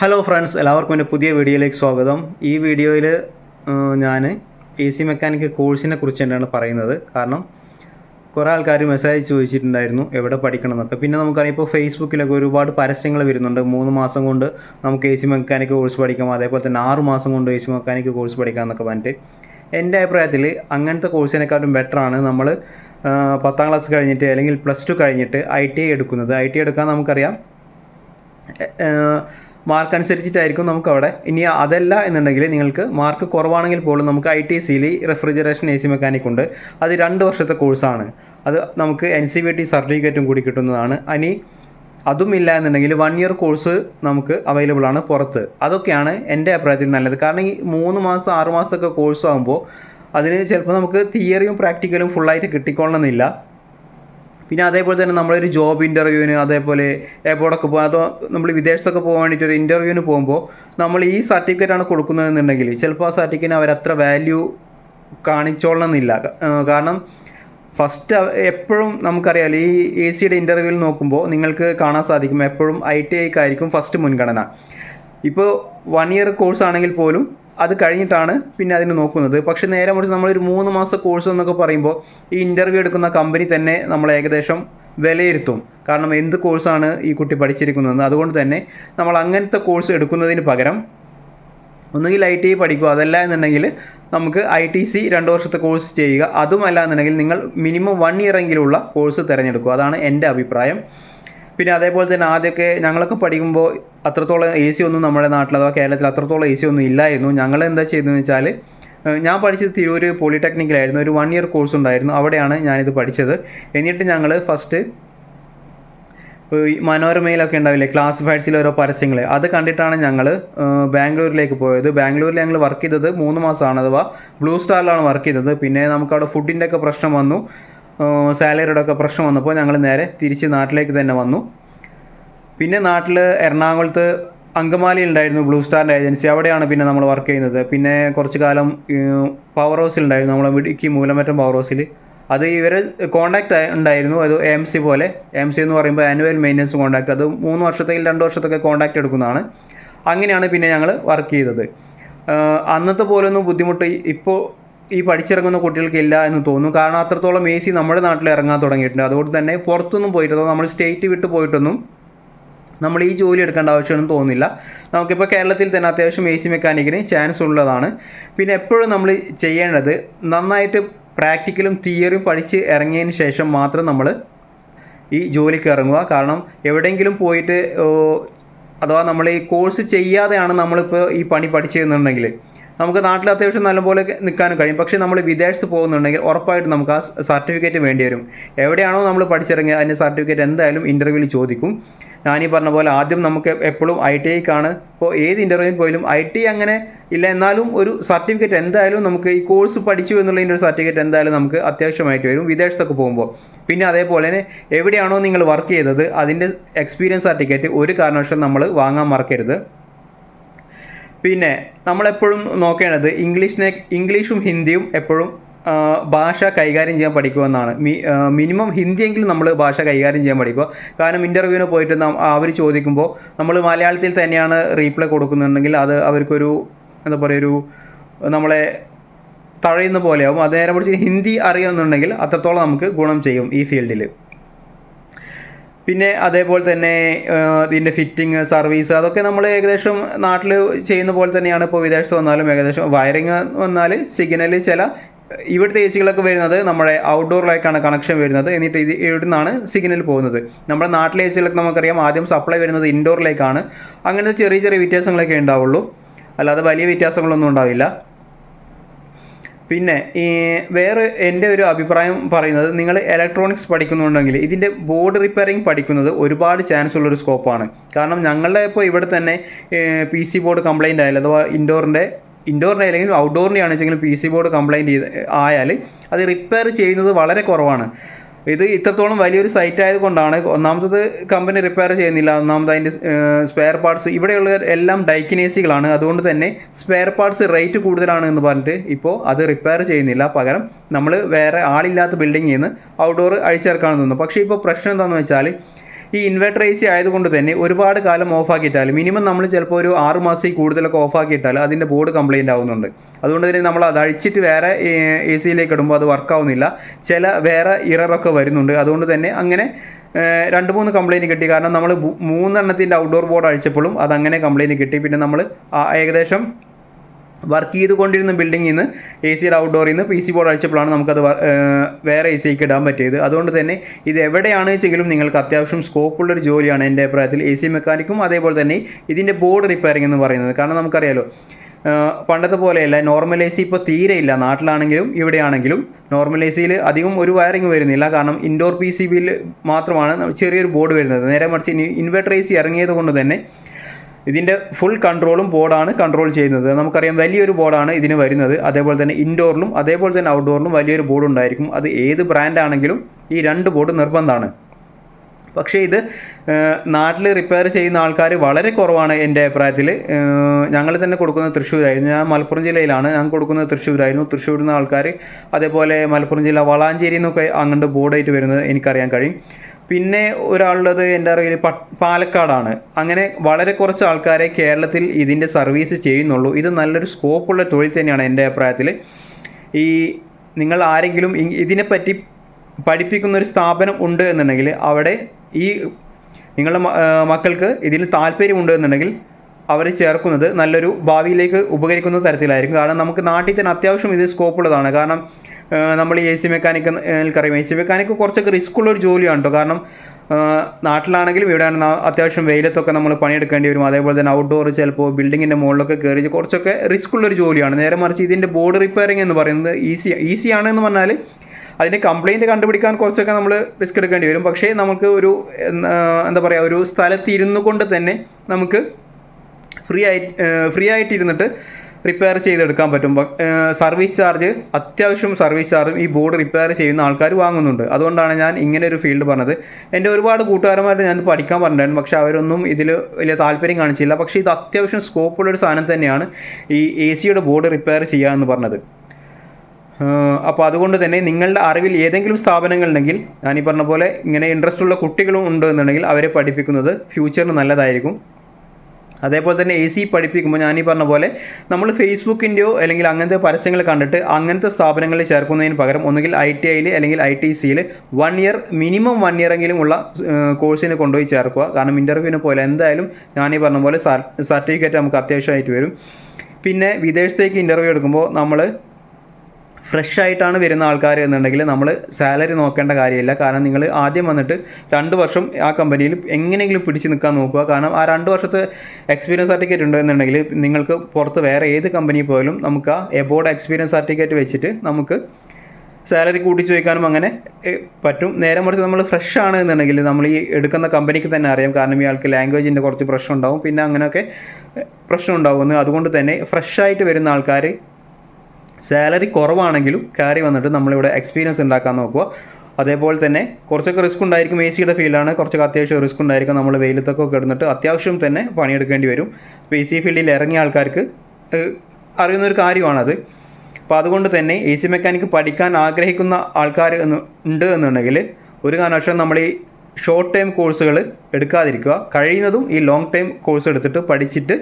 Hello friends എല്ലാവർക്കും എന്റെ പുതിയ വീഡിയോയിലേക്ക് സ്വാഗതം. ഈ വീഡിയോയിൽ ഞാൻ എ സി മെക്കാനിക് കോഴ്സിനെ കുറിച്ച് തന്നെയാണ് പറയുന്നത്. കാരണം കുറേ ആൾക്കാർ മെസ്സേജ് ചോദിച്ചിട്ടുണ്ടായിരുന്നു എവിടെ പഠിക്കണം എന്നൊക്കെ പിന്നെ നമുക്കറിയാം ഇപ്പോൾ ഫേസ്ബുക്കിലൊക്കെ ഒരുപാട് പരസ്യങ്ങൾ വരുന്നുണ്ട്. മൂന്ന് മാസം കൊണ്ട് നമുക്ക് എ സി മെക്കാനിക് കോഴ്സ് പഠിക്കാം. അതേപോലെ തന്നെ ആറ് മാസം കൊണ്ട് എ സി മെക്കാനിക് കോഴ്സ് പഠിക്കാം എന്നൊക്കെ പറഞ്ഞിട്ട്. എന്റെ അഭിപ്രായത്തിൽ അങ്ങനത്തെ കോഴ്സിനെക്കാട്ടും ബെറ്ററാണ് നമ്മൾ പത്താം ക്ലാസ് കഴിഞ്ഞിട്ട് അല്ലെങ്കിൽ പ്ലസ് ടു കഴിഞ്ഞിട്ട് ഐ ടി ഐ എടുക്കുന്നത്. ഐ ടി എടുക്കാൻ നമുക്കറിയാം മാർക്ക് അനുസരിച്ചിട്ടായിരിക്കും നമുക്ക് അവിടെ ഇനി അതല്ല എന്നുണ്ടെങ്കിൽ നിങ്ങൾക്ക് മാർക്ക് കുറവാണെങ്കിൽ പോലും നമുക്ക് ഐ ടി സിയിൽ റെഫ്രിജറേഷൻ എ സി മെക്കാനിക് ഉണ്ട്. അത് രണ്ട് വർഷത്തെ കോഴ്സാണ്. അത് നമുക്ക് എൻ സി ബി ടി സർട്ടിഫിക്കറ്റും കൂടി കിട്ടുന്നതാണ്. ഇനി അതും ഇല്ല എന്നുണ്ടെങ്കിൽ വൺ ഇയർ കോഴ്സ് നമുക്ക് അവൈലബിൾ ആണ് പുറത്ത്. അതൊക്കെയാണ് എന്റെ അഭിപ്രായത്തിൽ നല്ലത്. കാരണം ഈ മൂന്ന് മാസം ആറ് മാസമൊക്കെ കോഴ്സ് ആകുമ്പോൾ അതിന് ചിലപ്പോൾ നമുക്ക് തിയറിയും പ്രാക്ടിക്കലും ഫുള്ളായിട്ട് കിട്ടിക്കൊള്ളണമെന്നില്ല. പിന്നെ അതേപോലെ തന്നെ നമ്മളൊരു ജോബ് ഇന്റർവ്യൂവിന് അതേപോലെ എയർപോർട്ടൊക്കെ പോകുക അതോ നമ്മൾ വിദേശത്തൊക്കെ പോകാൻ വേണ്ടിയിട്ട് ഒരു ഇന്റർവ്യൂവിന് പോകുമ്പോൾ നമ്മൾ ഈ സർട്ടിഫിക്കറ്റാണ് കൊടുക്കുന്നതെന്നുണ്ടെങ്കിൽ ചിലപ്പോൾ ആ സർട്ടിഫിക്കറ്റിന് അവരത്ര വാല്യൂ കാണിച്ചോളണമെന്നില്ല കാരണം ഫസ്റ്റ് എപ്പോഴും നമുക്കറിയാം ഈ എ സിയുടെ ഇന്റർവ്യൂവിൽ നോക്കുമ്പോൾ നിങ്ങൾക്ക് കാണാൻ സാധിക്കും എപ്പോഴും ഐ ടി ഐക്കായിരിക്കും ഫസ്റ്റ് മുൻഗണന. ഇപ്പോൾ വൺ ഇയർ കോഴ്സ് ആണെങ്കിൽ പോലും അത് കഴിഞ്ഞിട്ടാണ് പിന്നെ അതിന് നോക്കുന്നത്. പക്ഷേ നേരെ മറിച്ച് നമ്മളൊരു മൂന്ന് മാസത്തെ കോഴ്സ് എന്നൊക്കെ പറയുമ്പോൾ ഈ ഇന്റർവ്യൂ എടുക്കുന്ന കമ്പനി തന്നെ നമ്മൾ ഏകദേശം വിലയിരുത്തും. കാരണം എന്ത് കോഴ്സാണ് ഈ കുട്ടി പഠിച്ചിരിക്കുന്നതെന്ന് അതുകൊണ്ട് തന്നെ നമ്മൾ അങ്ങനത്തെ കോഴ്സ് എടുക്കുന്നതിന് പകരം ഒന്നുകിൽ ഐ ടി ഐ പഠിക്കുക അതല്ല എന്നുണ്ടെങ്കിൽ നമുക്ക് ഐ ടി സി രണ്ട് വർഷത്തെ കോഴ്സ് ചെയ്യുക. അതുമല്ല എന്നുണ്ടെങ്കിൽ നിങ്ങൾ മിനിമം വൺ ഇയർ എങ്കിലുള്ള കോഴ്സ് തിരഞ്ഞെടുക്കുക. അതാണ് എന്റെ അഭിപ്രായം. പിന്നെ അതേപോലെ തന്നെ ആദ്യമൊക്കെ ഞങ്ങളൊക്കെ പഠിക്കുമ്പോൾ അത്രത്തോളം എ സി ഒന്നും നമ്മുടെ നാട്ടിൽ അഥവാ കേരളത്തിൽ അത്രത്തോളം എ സി ഒന്നും ഇല്ലായിരുന്നു. ഞങ്ങൾ എന്താ ചെയ്തതെന്ന് വെച്ചാൽ ഞാൻ പഠിച്ചത് തിരൂർ പോളിടെക്നിക്കിലായിരുന്നു. ഒരു വൺ ഇയർ കോഴ്സ് ഉണ്ടായിരുന്നു. അവിടെയാണ് ഞാനിത് പഠിച്ചത്. എന്നിട്ട് ഞങ്ങൾ ഫസ്റ്റ് മനോരമയിലൊക്കെ ഉണ്ടാവില്ലേ ക്ലാസ്ഫൈഡ്സിൽ ഓരോ പരസ്യങ്ങൾ. അത് കണ്ടിട്ടാണ് ഞങ്ങൾ ബാംഗ്ലൂരിലേക്ക് പോയത്. ബാംഗ്ലൂരിൽ ഞങ്ങൾ വർക്ക് ചെയ്തത് മൂന്ന് മാസമാണ്. അഥവാ ബ്ലൂ സ്റ്റാറിലാണ് വർക്ക് ചെയ്തത്. പിന്നെ നമുക്കവിടെ ഫുഡിന്റെ ഒക്കെ പ്രശ്നം വന്നു. സാലറിയുടെ ഒക്കെ പ്രശ്നം വന്നപ്പോൾ ഞങ്ങൾ നേരെ തിരിച്ച് നാട്ടിലേക്ക് തന്നെ വന്നു. പിന്നെ നാട്ടിൽ എറണാകുളത്ത് അങ്കമാലി ഉണ്ടായിരുന്നു ബ്ലൂ സ്റ്റാറിന്റെ ഏജൻസി. അവിടെയാണ് പിന്നെ നമ്മൾ വർക്ക് ചെയ്യുന്നത്. പിന്നെ കുറച്ച് കാലം പവർ ഹൗസിൽ ഉണ്ടായിരുന്നു നമ്മളെ ഇടുക്കി മൂലമറ്റം പവർ ഹൗസിൽ അത് ഇവർ കോണ്ടാക്ട് ഉണ്ടായിരുന്നു. അത് എം സി പോലെ. എം സി എന്ന് പറയുമ്പോൾ ആനുവൽ മെയിന്റനൻസ് കോണ്ടാക്ട് അത് മൂന്ന് വർഷത്തേക്ക് രണ്ട് വർഷത്തൊക്കെ കോണ്ടാക്ട് എടുക്കുന്നതാണ്. അങ്ങനെയാണ് പിന്നെ ഞങ്ങൾ വർക്ക് ചെയ്തത്. അന്നത്തെ പോലൊന്നും ബുദ്ധിമുട്ട് ഇപ്പോൾ ഈ പഠിച്ചിറങ്ങുന്ന കുട്ടികൾക്കില്ല എന്ന് തോന്നുന്നു. കാരണം അത്രത്തോളം എ സി നമ്മുടെ നാട്ടിൽ ഇറങ്ങാൻ തുടങ്ങിയിട്ടുണ്ട്. അതുകൊണ്ട് തന്നെ പുറത്തൊന്നും പോയിട്ടോ നമ്മൾ സ്റ്റേറ്റ് വിട്ട് പോയിട്ടൊന്നും നമ്മൾ ഈ ജോലി എടുക്കേണ്ട ആവശ്യമൊന്നും തോന്നുന്നില്ല. നമുക്കിപ്പോൾ കേരളത്തിൽ തന്നെ അത്യാവശ്യം എ സി മെക്കാനിക്കിന് ചാൻസ് ഉള്ളതാണ്. പിന്നെ എപ്പോഴും നമ്മൾ ചെയ്യേണ്ടത് നന്നായിട്ട് പ്രാക്ടിക്കലും തിയറിയും പഠിച്ച് ഇറങ്ങിയതിന് ശേഷം മാത്രം നമ്മൾ ഈ ജോലിക്ക് ഇറങ്ങുക. കാരണം എവിടെയെങ്കിലും പോയിട്ട് അഥവാ നമ്മൾ ഈ കോഴ്സ് ചെയ്യാതെയാണ് നമ്മളിപ്പോൾ ഈ പണി പഠിച്ചതെന്നുണ്ടെങ്കിൽ നമുക്ക് നാട്ടിൽ അത്യാവശ്യം നല്ലപോലെ നിൽക്കാനും കഴിയും. പക്ഷേ നമ്മൾ വിദേശത്ത് പോകുന്നുണ്ടെങ്കിൽ ഉറപ്പായിട്ട് നമുക്ക് ആ സർട്ടിഫിക്കറ്റ് വേണ്ടി വരും. എവിടെയാണോ നമ്മൾ പഠിച്ചിറങ്ങിയ അതിന്റെ സർട്ടിഫിക്കറ്റ് എന്തായാലും ഇന്റർവ്യൂവിൽ ചോദിക്കും. ഞാനീ പറഞ്ഞ പോലെ ആദ്യം നമുക്ക് എപ്പോഴും ഐ ടി ഐക്കാണ്. ഇപ്പോൾ ഏത് ഇന്റർവ്യൂവിൽ പോയാലും ഐ ടി അങ്ങനെ ഇല്ല. എന്നാലും ഒരു സർട്ടിഫിക്കറ്റ് എന്തായാലും നമുക്ക് ഈ കോഴ്സ് പഠിച്ചു എന്നുള്ളതിന്റെ ഒരു സർട്ടിഫിക്കറ്റ് എന്തായാലും നമുക്ക് അത്യാവശ്യമായിട്ട് വരും വിദേശത്തൊക്കെ പോകുമ്പോൾ. പിന്നെ അതേപോലെ തന്നെ എവിടെയാണോ നിങ്ങൾ വർക്ക് ചെയ്തത് അതിന്റെ എക്സ്പീരിയൻസ് സർട്ടിഫിക്കറ്റ് ഒരു കാരണവശാലും നമ്മൾ വാങ്ങാൻ മറക്കരുത്. പിന്നെ നമ്മളെപ്പോഴും നോക്കേണ്ടത് ഇംഗ്ലീഷിനെ ഇംഗ്ലീഷും ഹിന്ദിയും എപ്പോഴും ഭാഷ കൈകാര്യം ചെയ്യാൻ പഠിക്കുമെന്നാണ് മി മിനിമം ഹിന്ദിയെങ്കിലും നമ്മൾ ഭാഷ കൈകാര്യം ചെയ്യാൻ പഠിക്കുക. കാരണം ഇന്റർവ്യൂവിന് പോയിട്ട് അവർ ചോദിക്കുമ്പോൾ നമ്മൾ മലയാളത്തിൽ തന്നെയാണ് റീപ്ലൈ കൊടുക്കുന്നുണ്ടെങ്കിൽ അത് അവർക്കൊരു എന്താ പറയുക ഒരു നമ്മളെ തഴയുന്ന പോലെയാവും. അത് നേരെ പിടിച്ച് ഹിന്ദി അറിയുന്നുണ്ടെങ്കിൽ അത്രത്തോളം നമുക്ക് ഗുണം ചെയ്യും ഈ ഫീൽഡിൽ പിന്നെ അതേപോലെ തന്നെ ഇതിന്റെ ഫിറ്റിംഗ് സർവീസ് അതൊക്കെ നമ്മൾ ഏകദേശം നാട്ടിൽ ചെയ്യുന്ന പോലെ തന്നെയാണ് ഇപ്പോൾ വിദേശത്ത് വന്നാലും ഏകദേശം. വയറിങ് വന്നാൽ സിഗ്നൽ ചില ഇവിടുത്തെ എ സികളൊക്കെ വരുന്നത് നമ്മുടെ ഔട്ട്ഡോറിലേക്കാണ് കണക്ഷൻ വരുന്നത്. എന്നിട്ട് ഇത് ഇവിടെ നിന്നാണ് സിഗ്നൽ പോകുന്നത്. നമ്മുടെ നാട്ടിലെ എ സികളൊക്കെ നമുക്കറിയാം ആദ്യം സപ്ലൈ വരുന്നത് ഇൻഡോറിലേക്കാണ് അങ്ങനത്തെ ചെറിയ ചെറിയ വ്യത്യാസങ്ങളൊക്കെ ഉണ്ടാവുള്ളൂ. അല്ലാതെ വലിയ വ്യത്യാസങ്ങളൊന്നും ഉണ്ടാവില്ല. പിന്നെ വേറെ എന്റെ ഒരു അഭിപ്രായം പറയുന്നത് നിങ്ങൾ ഇലക്ട്രോണിക്സ് പഠിക്കുന്നുണ്ടെങ്കിൽ ഇതിന്റെ ബോർഡ് റിപ്പയറിംഗ് പഠിക്കുന്നത് ഒരുപാട് ചാൻസ് ഉള്ളൊരു സ്കോപ്പാണ് കാരണം ഞങ്ങളുടെ ഇപ്പോൾ ഇവിടെ തന്നെ പി സി ബോർഡ് കംപ്ലൈന്റ് ആയാലും അഥവാ ഇൻഡോറിന്റെ ഇൻഡോറിന്റെ അല്ലെങ്കിൽ ഔട്ട്ഡോറിന്റെ ആണെങ്കിലും പി സി ബോർഡ് കംപ്ലൈന്റ് ചെയ്ത് ആയാൽ അത് റിപ്പയർ ചെയ്യുന്നത് വളരെ കുറവാണ്. ഇത് ഇത്രത്തോളം വലിയൊരു സൈറ്റ് ആയതുകൊണ്ടാണ് ഒന്നാമത്തത് കമ്പനി റിപ്പയർ ചെയ്യുന്നില്ല ഒന്നാമത് അതിന്റെ സ്പെയർ പാർട്സ് ഇവിടെയുള്ള എല്ലാം ഡൈക്കിനേസികളാണ്. അതുകൊണ്ട് തന്നെ സ്പെയർ പാർട്സ് റേറ്റ് കൂടുതലാണ് എന്ന് പറഞ്ഞിട്ട് ഇപ്പോൾ അത് റിപ്പയർ ചെയ്യുന്നില്ല. പകരം നമ്മൾ വേറെ ആളില്ലാത്ത ബിൽഡിങ്ങിൽ നിന്ന് ഔട്ട്ഡോർ അഴിച്ചിറക്കാണെന്ന് തോന്നുന്നു. പക്ഷേ ഇപ്പോൾ പ്രശ്നം എന്താണെന്ന് വെച്ചാൽ ഈ ഇൻവെർട്ടർ എ സി ആയതുകൊണ്ട് തന്നെ ഒരുപാട് കാലം ഓഫ് ആക്കിയിട്ടാൽ മിനിമം നമ്മൾ ചിലപ്പോൾ ഒരു ആറ് മാസത്തിൽ കൂടുതലൊക്കെ ഓഫ് ആക്കിയിട്ടാൽ അതിന്റെ ബോർഡ് കംപ്ലയിന്റ് ആവുന്നുണ്ട്. അതുകൊണ്ട് തന്നെ നമ്മൾ അത് അഴിച്ചിട്ട് വേറെ എ സിയിലേക്ക് ഇടുമ്പോൾ അത് വർക്കാവുന്നില്ല ചില വേറെ ഇററൊക്കെ വരുന്നുണ്ട്. അതുകൊണ്ട് തന്നെ അങ്ങനെ രണ്ട് മൂന്ന് കംപ്ലൈന്റ് കിട്ടി. കാരണം നമ്മൾ മൂന്നെണ്ണത്തിന്റെ ഔട്ട്ഡോർ ബോർഡ് അഴിച്ചപ്പോഴും അത് അങ്ങനെ കംപ്ലൈന്റ് കിട്ടി. പിന്നെ നമ്മൾ ഏകദേശം വർക്ക് ചെയ്തുകൊണ്ടിരുന്ന ബിൽഡിങ്ങിൽ നിന്ന് എ സിയുടെ ഔട്ട്ഡോറിൽ നിന്ന് പി സി ബോർഡ് അഴിച്ചപ്പോഴാണ് നമുക്കത് വേറെ എ സിക്ക് ഇടാൻ പറ്റിയത്. അതുകൊണ്ട് തന്നെ ഇത് എവിടെയാണ് വെച്ചെങ്കിലും നിങ്ങൾക്ക് അത്യാവശ്യം സ്കോപ്പുള്ളൊരു ജോലിയാണ് എന്റെ അഭിപ്രായത്തിൽ എ സി മെക്കാനിക്കും അതേപോലെ തന്നെ ഇതിന്റെ ബോർഡ് റിപ്പയറിംഗ് എന്ന് പറയുന്നത്. കാരണം നമുക്കറിയാലോ പണ്ടത്തെ പോലെയല്ല നോർമൽ എ സി ഇപ്പോൾ തീരെ ഇല്ല. നാട്ടിലാണെങ്കിലും ഇവിടെയാണെങ്കിലും നോർമൽ എ സിയിൽ അധികം ഒരു വയറിങ് വരുന്നില്ല. കാരണം ഇൻഡോർ പി സി ബിയിൽ മാത്രമാണ് ചെറിയൊരു ബോർഡ് വരുന്നത്. നേരെ മറിച്ച് ഇൻവെർട്ടർ എ സി ഇറങ്ങിയത് കൊണ്ട് തന്നെ ഇതിന്റെ ഫുൾ കൺട്രോളും ബോർഡാണ് കൺട്രോൾ ചെയ്യുന്നത്. നമുക്കറിയാം വലിയൊരു ബോർഡാണ് ഇതിന് വരുന്നത്. അതേപോലെ തന്നെ ഇൻഡോറിലും അതേപോലെ തന്നെ ഔട്ട്ഡോറിലും വലിയൊരു ബോർഡ് ഉണ്ടായിരിക്കും. അത് ഏത് ബ്രാൻഡ് ആണെങ്കിലും ഈ രണ്ട് ബോർഡ് നിർബന്ധമാണ്. പക്ഷേ ഇത് നാട്ടിൽ റിപ്പയർ ചെയ്യുന്ന ആൾക്കാർ വളരെ കുറവാണ് എന്റെ അഭിപ്രായത്തിൽ ഞങ്ങൾ തന്നെ കൊടുക്കുന്നത് തൃശ്ശൂരായിരുന്നു. ഞാൻ മലപ്പുറം ജില്ലയിലാണ്. ഞാൻ കൊടുക്കുന്നത് തൃശ്ശൂരായിരുന്നു. തൃശ്ശൂരിൽ നിന്ന് ആൾക്കാർ അതേപോലെ മലപ്പുറം ജില്ല വളാഞ്ചേരി നിന്നൊക്കെ അങ്ങോട്ട് ബോർഡായിട്ട് വരുന്നത് എനിക്കറിയാൻ കഴിയും. പിന്നെ ഒരാളുള്ളത് എന്റെ അറിവിൽ പാലക്കാടാണ്. അങ്ങനെ വളരെ കുറച്ച് ആൾക്കാരെ കേരളത്തിൽ ഇതിന്റെ സർവീസ് ചെയ്യുന്നുള്ളൂ. ഇത് നല്ലൊരു സ്കോപ്പുള്ള തൊഴിൽ തന്നെയാണ് എന്റെ അഭിപ്രായത്തിൽ. ഈ നിങ്ങൾ ആരെങ്കിലും ഇതിനെപ്പറ്റി പഠിപ്പിക്കുന്ന ഒരു സ്ഥാപനം ഉണ്ട് എന്നുണ്ടെങ്കിൽ അവിടെ ഈ നിങ്ങളുടെ മക്കൾക്ക് ഇതിൽ താല്പര്യമുണ്ട് എന്നുണ്ടെങ്കിൽ അവർ ചേർക്കുന്നത് നല്ലൊരു ഭാവിയിലേക്ക് ഉപകരിക്കുന്ന തരത്തിലായിരിക്കും. കാരണം നമുക്ക് നാട്ടിൽ തന്നെ അത്യാവശ്യം ഇത് സ്കോപ്പുള്ളതാണ്. കാരണം നമ്മൾ എ സി മെക്കാനിക്ക് എനിക്കറിയാം എ സി മെക്കാനിക്ക് കുറച്ചൊക്കെ റിസ്ക് ഉള്ളൊരു ജോലിയാണ് കേട്ടോ കാരണം നാട്ടിലാണെങ്കിലും ഇവിടെയാണ് അത്യാവശ്യം വെയിലത്തൊക്കെ നമ്മൾ പണിയെടുക്കേണ്ടി വരും. അതേപോലെ തന്നെ ഔട്ട്ഡോർ ചിലപ്പോൾ ബിൽഡിങ്ങിന്റെ മുകളിലൊക്കെ കയറി കുറച്ചൊക്കെ റിസ്ക് ഉള്ളൊരു ജോലിയാണ്. നേരെ മറിച്ച് ഇതിന്റെ ബോർഡ് റിപ്പയറിംഗ് എന്ന് പറയുന്നത് ഈസി ഈസിയാണ് എന്ന് പറഞ്ഞാൽ അതിന്റെ കംപ്ലൈന്റ് കണ്ടുപിടിക്കാൻ കുറച്ചൊക്കെ നമ്മൾ റിസ്ക് എടുക്കേണ്ടി വരും. പക്ഷേ നമുക്ക് ഒരു എന്താ പറയുക ഒരു സ്ഥലത്ത് ഇരുന്നു കൊണ്ട് തന്നെ നമുക്ക് ഫ്രീ ആയി ഫ്രീ ആയിട്ടിരുന്നിട്ട് റിപ്പയർ ചെയ്തെടുക്കാൻ പറ്റും. സർവീസ് ചാർജ് അത്യാവശ്യം സർവീസ് ചാർജും ഈ ബോർഡ് റിപ്പയർ ചെയ്യുന്ന ആൾക്കാർ വാങ്ങുന്നുണ്ട്. അതുകൊണ്ടാണ് ഞാൻ ഇങ്ങനെ ഒരു ഫീൽഡ് പറഞ്ഞത്. എന്റെ ഒരുപാട് കൂട്ടുകാരന്മാരെ ഞാൻ പഠിക്കാൻ പറഞ്ഞിട്ടുണ്ടായിരുന്നു. പക്ഷേ അവരൊന്നും ഇതിൽ വലിയ താല്പര്യം കാണിച്ചില്ല. പക്ഷേ ഇത് അത്യാവശ്യം സ്കോപ്പുള്ളൊരു സാധനം തന്നെയാണ് ഈ എ സിയുടെ ബോർഡ് റിപ്പയർ ചെയ്യുക എന്ന് പറഞ്ഞത്. അപ്പോൾ അതുകൊണ്ട് തന്നെ നിങ്ങളുടെ അറിവിൽ ഏതെങ്കിലും സ്ഥാപനങ്ങളുണ്ടെങ്കിൽ ഞാൻ പറഞ്ഞ പോലെ ഇങ്ങനെ ഇൻട്രസ്റ്റ് ഉള്ള കുട്ടികളും ഉണ്ട് എന്നുണ്ടെങ്കിൽ അവരെ പഠിപ്പിക്കുന്നത് ഫ്യൂച്ചറിന് നല്ലതായിരിക്കും. അതേപോലെ തന്നെ എ സി പഠിപ്പിക്കുമ്പോൾ ഈ പറഞ്ഞ പോലെ നമ്മൾ ഫേസ്ബുക്കിന്റെയോ അല്ലെങ്കിൽ അങ്ങനത്തെ പരസ്യങ്ങൾ കണ്ടിട്ട് അങ്ങനത്തെ സ്ഥാപനങ്ങളിൽ ചേർക്കുന്നതിന് പകരം ഒന്നുകിൽ ഐ ടി ഐയിൽ അല്ലെങ്കിൽ ഐ ടി സിയിൽ one year minimum one year എങ്കിലും ഉള്ള കോഴ്സിന് കൊണ്ടുപോയി ചേർക്കുക. കാരണം ഇന്റർവ്യൂവിന് പോലെ എന്തായാലും ഈ പറഞ്ഞ പോലെ സർട്ടിഫിക്കറ്റ് നമുക്ക് അത്യാവശ്യമായിട്ട് വരും. പിന്നെ വിദേശത്തേക്ക് ഇന്റർവ്യൂ എടുക്കുമ്പോൾ നമ്മൾ ഫ്രഷ് ആയിട്ടാണ് വരുന്ന ആൾക്കാർ എന്നുണ്ടെങ്കിൽ നമ്മൾ സാലറി നോക്കേണ്ട കാര്യമില്ല. കാരണം നിങ്ങൾ ആദ്യം വന്നിട്ട് രണ്ട് വർഷം ആ കമ്പനിയിൽ എങ്ങനെയെങ്കിലും പിടിച്ച് നിൽക്കാൻ നോക്കുക. കാരണം ആ രണ്ട് വർഷത്തെ എക്സ്പീരിയൻസ് സർട്ടിഫിക്കറ്റ് ഉണ്ടോ എന്നുണ്ടെങ്കിൽ നിങ്ങൾക്ക് പുറത്ത് വേറെ ഏത് കമ്പനി പോയാലും നമുക്ക് ആ എബോർഡ് എക്സ്പീരിയൻസ് സർട്ടിഫിക്കറ്റ് വെച്ചിട്ട് നമുക്ക് സാലറി കൂട്ടി ചോദിക്കാനും അങ്ങനെ പറ്റും. നേരെ മറിച്ച് നമ്മൾ ഫ്രഷ് ആണ് എന്നുണ്ടെങ്കിൽ നമ്മൾ ഈ എടുക്കുന്ന കമ്പനിക്ക് തന്നെ അറിയാം. കാരണം ഇയാൾക്ക് ലാംഗ്വേജിന്റെ കുറച്ച് പ്രശ്നം ഉണ്ടാവും. പിന്നെ അങ്ങനെയൊക്കെ പ്രശ്നം ഉണ്ടാവുമെന്ന്. അതുകൊണ്ട് തന്നെ ഫ്രഷ് ആയിട്ട് വരുന്ന ആൾക്കാർ സാലറി കുറവാണെങ്കിലും കയറി വന്നിട്ട് നമ്മളിവിടെ എക്സ്പീരിയൻസ് ഉണ്ടാക്കാൻ നോക്കുക. അതേപോലെ തന്നെ കുറച്ചൊക്കെ റിസ്ക് ഉണ്ടായിരിക്കും എ സിയുടെ ഫീൽഡാണ് കുറച്ചൊക്കെ അത്യാവശ്യം റിസ്ക് ഉണ്ടായിരിക്കും നമ്മൾ വെയിലത്തൊക്കെ കിടന്നിട്ട് അത്യാവശ്യം തന്നെ പണിയെടുക്കേണ്ടി വരും. അപ്പോൾ എ സി ഫീൽഡിൽ ഇറങ്ങിയ ആൾക്കാർക്ക് അറിയുന്ന ഒരു കാര്യമാണത്. അപ്പോൾ അതുകൊണ്ട് തന്നെ എ സി മെക്കാനിക്ക് പഠിക്കാൻ ആഗ്രഹിക്കുന്ന ആൾക്കാർ എന്ന് ഉണ്ട് എന്നുണ്ടെങ്കിൽ ഒരു കാരണവശാലും നമ്മൾ ഈ ഷോർട്ട് ടൈം കോഴ്സുകൾ എടുക്കാതിരിക്കുക. കഴിയുന്നതും ഈ ലോങ് ടൈം കോഴ്സ് എടുത്തിട്ട് പഠിച്ചിട്ട്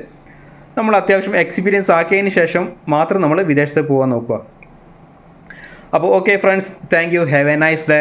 നമ്മൾ അത്യാവശ്യം എക്സ്പീരിയൻസ് ആക്കിയതിന് ശേഷം മാത്രം നമ്മൾ വിദേശത്ത് പോകാൻ നോക്കുക. അപ്പോൾ okay friends thank you have a nice day